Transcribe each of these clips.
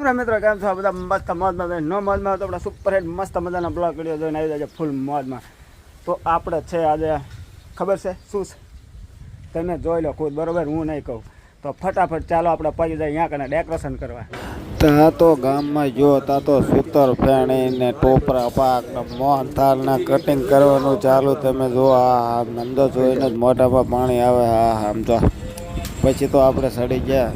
મિત્રો કેમ છો? બધા મસ્ત મોજમાં નો મોજમાં તો આપણે સુપર હિટ મસ્ત મજાનો બ્લોગ વીડિયો જોઈને આવી જાય ફૂલ મોજમાં. તો આપણે છે આજે, ખબર છે? શું તમે જોઈ લો ખુદ, બરોબર? હું નહીં કહું. તો ફટાફટ ચાલો આપણે પગી જાય અહીંયા કને ડેકોરેશન કરવા. ત્યાં તો ગામમાં જો ત્યાં તો સૂતર ફેણી ને ટોપરા પાક મોન મોહનથાળ કટિંગ કરવાનું ચાલુ. તમે જો આ નંદો જોઈને જ મોઢામાં પાણી આવે હા આમ તો પછી તો આપણે સડી ગયા.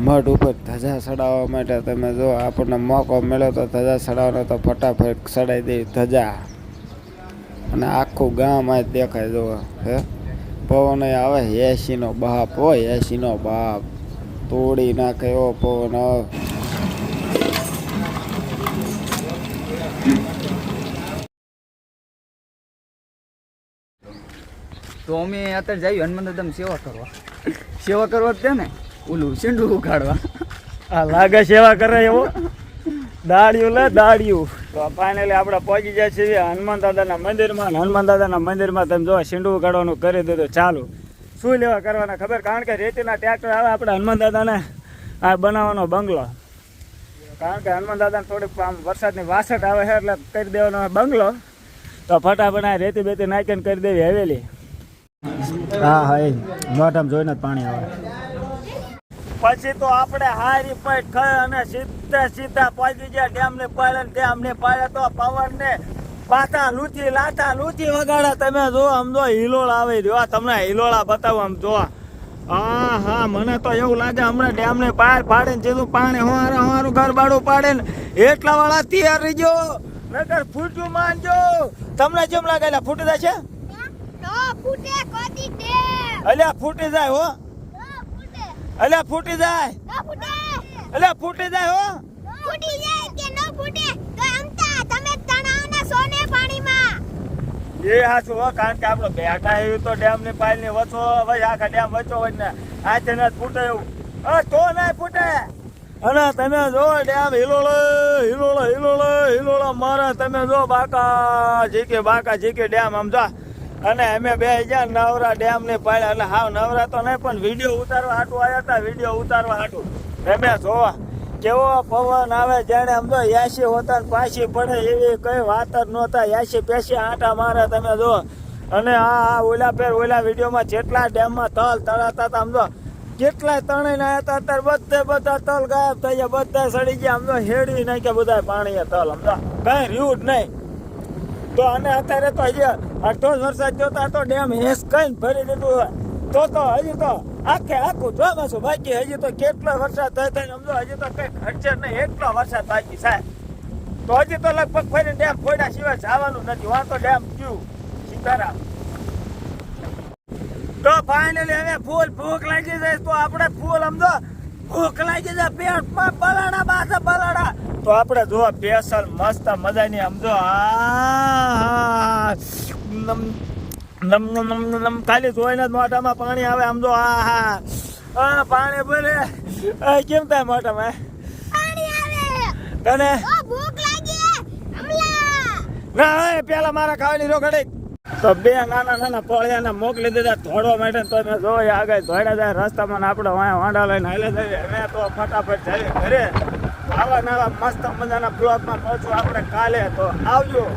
મઢ ઉપર ધજા સડાવવા માટે તમે જો આપણને મોકો મળ્યો તો ધજા સડાવવાનો તો ફટાફટ સડાઈ દે ધજા. અને આખું ગામ આ દેખાય જો હે? પવન આવે, એસીનો બાપ હોય એસીનો બાપ. તોડી નાખે એવો પવન આવે તો અમે અત્યારે જઈએ, હનુમાન દાદા સેવા કરવા. સેવા કરવા જ ને? ઓલું સિંડુ ઉખાડવા આ લાગે સેવા કરે એવો. દાડિયું લે દાડિયું. તો ફાઇનલી આપણે પહોંચી જાય છીએ હનુમાન દાદાના મંદિરમાં. અને હનુમાન દાદાના મંદિરમાં તમે જો શીંડું ઉગાડવાનું કરી દીધું ચાલુ. શું લેવા કરવાના ખબર? કારણ કે રેતીના ટ્રેક્ટર આવે આપણે હનુમાન દાદાને. આ બનાવવાનો બંગલો. કારણ કે હનુમાન દાદાને થોડીક આમ વરસાદની વાસટ આવે છે એટલે કરી દેવાનો બંગલો. તો ફટાફટ આ રેતી બેતી નાખીને કરી દેવી હવેલી. હા હા એ મોઢામાં જોઈને જ પાણી આવે. પછી તો આપણે હારી પૈટ થઈ અને સીધા સીધા પહોંચી ગયા ડેમ ને પાડે ને ડેમ ને પાડે તો પવન ને પાતા લૂચી લાતા લૂચી વગાડે. તમે જો આમ જો હિલોળ આવી રહ્યો. તમને હિલોળા બતાવો આમ જો. હા હા મને તો એવું લાગે હમણાં ડેમ ને પાર પાડે ને જેનું પાણી હોવારે હોવારું ઘર બાડું પાડે ને એટલા વાળા તૈયાર રહીજો નકર ફૂટ્યું માનજો. તમને જેમ લાગે? એટલે ફૂટી જાય koti અલ્યા ફૂટી જાય હો. અલ્યા ફૂટી જાય. fute. અલ્યા ફૂટી જાય હો. ફૂટી જાય કે ન ફૂટે તો અમતા તમે તણાવના સોને પાણીમાં. એ હાચું હો કારણ કે આપણો બેઠા એવું તો ડેમની પાઇલની વચો ભાઈ આખા ડેમ વચો હોય ને આથી ને ફૂટે એવું. અ તો ના ફૂટે. અને તમે જો ડેમ હિલોળે હિલોળે હિલોળે હિલોળે મારે તમે જો બાકા જીકે બાકા જીકે ડેમ આમ જા. અને અમે બે ગયા નવરા ડેમ ને પાડ્યા એટલે હાવ નવરા તો નહીં, પણ વીડિયો ઉતારવા હાટું આવ્યા હતા વીડિયો ઉતારવા હાટું. રમ્યા જોવા. કેવો પવન આવે જાણે આમ તો યાસી હોતા પાછી પડે એવી કઈ વાત જ નહોતા. યાસી પેસી આંટા મારે, તમે જો અને આ આ ઓલા પેર ઓલા વિડીયોમાં જેટલા ડેમમાં તલ તળાતા હતા સમજો કેટલાય તણાઈને આવ્યા હતા, અત્યારે બધે બધા તલ ગાયબ થઈ ગયા, બધા સડી ગયા સમજો તો હેડી નાખ્યા બધા પાણી તલ સમજો કઈ રહ્યું જ નહીં. તો અને અત્યારે તો હજી અડધો વરસાદ જોતા તો ડેમ હેસ કઈ ભરી દીધું હોય. તો તો હજી તો આખે આખું ચોમાસું બાકી? હજી તો કેટલો વરસાદ થાય થાય સમજો, હજી તો કઈ ખર્ચે નહીં, એટલો વરસાદ બાકી સાહેબ. તો હજી તો લગભગ ફરીને ડેમ ફોડ્યા સિવાય જવાનું નથી. વાં તો ડેમ ગયું. સીતારામ. તો ફાઇનલી હવે ફૂલ ભૂખ લાગી જાય તો આપણે ફૂલ સમજો લાગી જાય પેટમાં બલાડા બાસે બલાડા. તો આપણે જો સ્પેશિયલ મસ્ત મજાની સમજો આ નમ નમ નમ નમ ખાલી જોઈને જ મોઢામાં પાણી આવે આમ જો આ હા પાણી ભલે આ કેમ થાય મોઢામાં? તને? ના પેલા મારા ખાવાની રોકડી. તો બે નાના નાના પોળિયાને મોકલી દીધા ધોડવા માટે તો મેં જોઈ આગળ ધોડ્યા જાય રસ્તામાં આપણે વાંયા વાંડા લઈને હાલે જઈએ અમે તો ફટાફટ જઈએ ઘરે. આવા નવા મસ્ત મજાના બ્લોગમાં પહોંચું આપણે કાલે. તો આવજો.